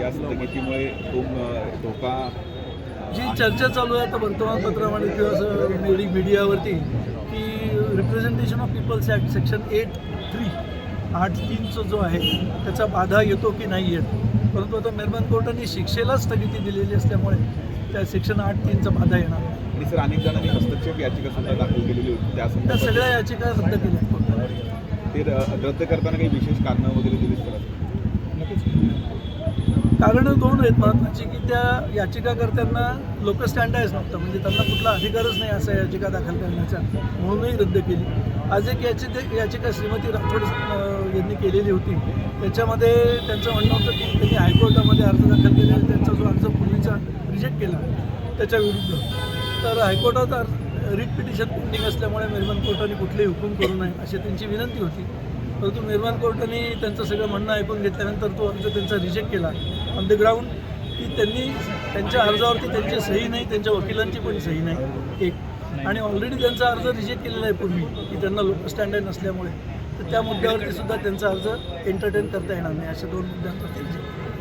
या स्थगितीमुळे तो धोका जी चर्चा चालू आहे आता वर्तमानपत्रामध्ये किंवा मीडियावरती की representation of people's act section eight three आठ तीनचा जो आहे त्याचा बाधा येतो की नाही येत? परंतु आता मेहरबान कोर्टाने शिक्षेला स्थगिती दिलेली असल्यामुळे त्या सेक्शन आठ तीनचा बाधा येणार. आणि सर अनेक जणांनी हस्तक्षेप याचिका सुद्धा दाखल केलेली होती त्या त्या सगळ्या याचिका रद्द केल्या ते रद्द करताना काही विशेष कारणं वगैरे सर कारणं दोन आहेत महत्त्वाची की त्या याचिकाकर्त्यांना लोक स्टँडायच नव्हतं म्हणजे त्यांना कुठला अधिकारच नाही असा याचिका दाखल करण्याचा. म्हणूनही रद्द केली. आज एक याची याचिका श्रीमती राठोड यांनी केलेली होती. त्याच्यामध्ये त्यांचं म्हणणं होतं की त्यांनी हायकोर्टामध्ये अर्ज दाखल केला त्यांचा जो अर्ज पूर्वीचा रिजेक्ट केला त्याच्या विरुद्ध. तर हायकोर्टात रिट पिटिशन पेंडिंग असल्यामुळे मेहरबान कोर्टाने कुठलेही हुकूम करू नये अशी त्यांची विनंती होती. परंतु मेहरबान कोर्टाने त्यांचं सगळं म्हणणं ऐकून घेतल्यानंतर तो अर्ज त्यांचा रिजेक्ट केला. ऑन द ग्राउंड की त्यांनी त्यांच्या अर्जावरती त्यांची सही नाही त्यांच्या वकिलांची पण सही नाही एक. आणि ऑलरेडी त्यांचा अर्ज रिजेक्ट केलेला आहे पूर्वी की त्यांना लोक स्टँडर्ड नसल्यामुळे. तर त्या मुद्द्यावरती सुद्धा त्यांचा अर्ज एंटरटेन करता येणार नाही अशा दोन मुद्द्यांवरती. reject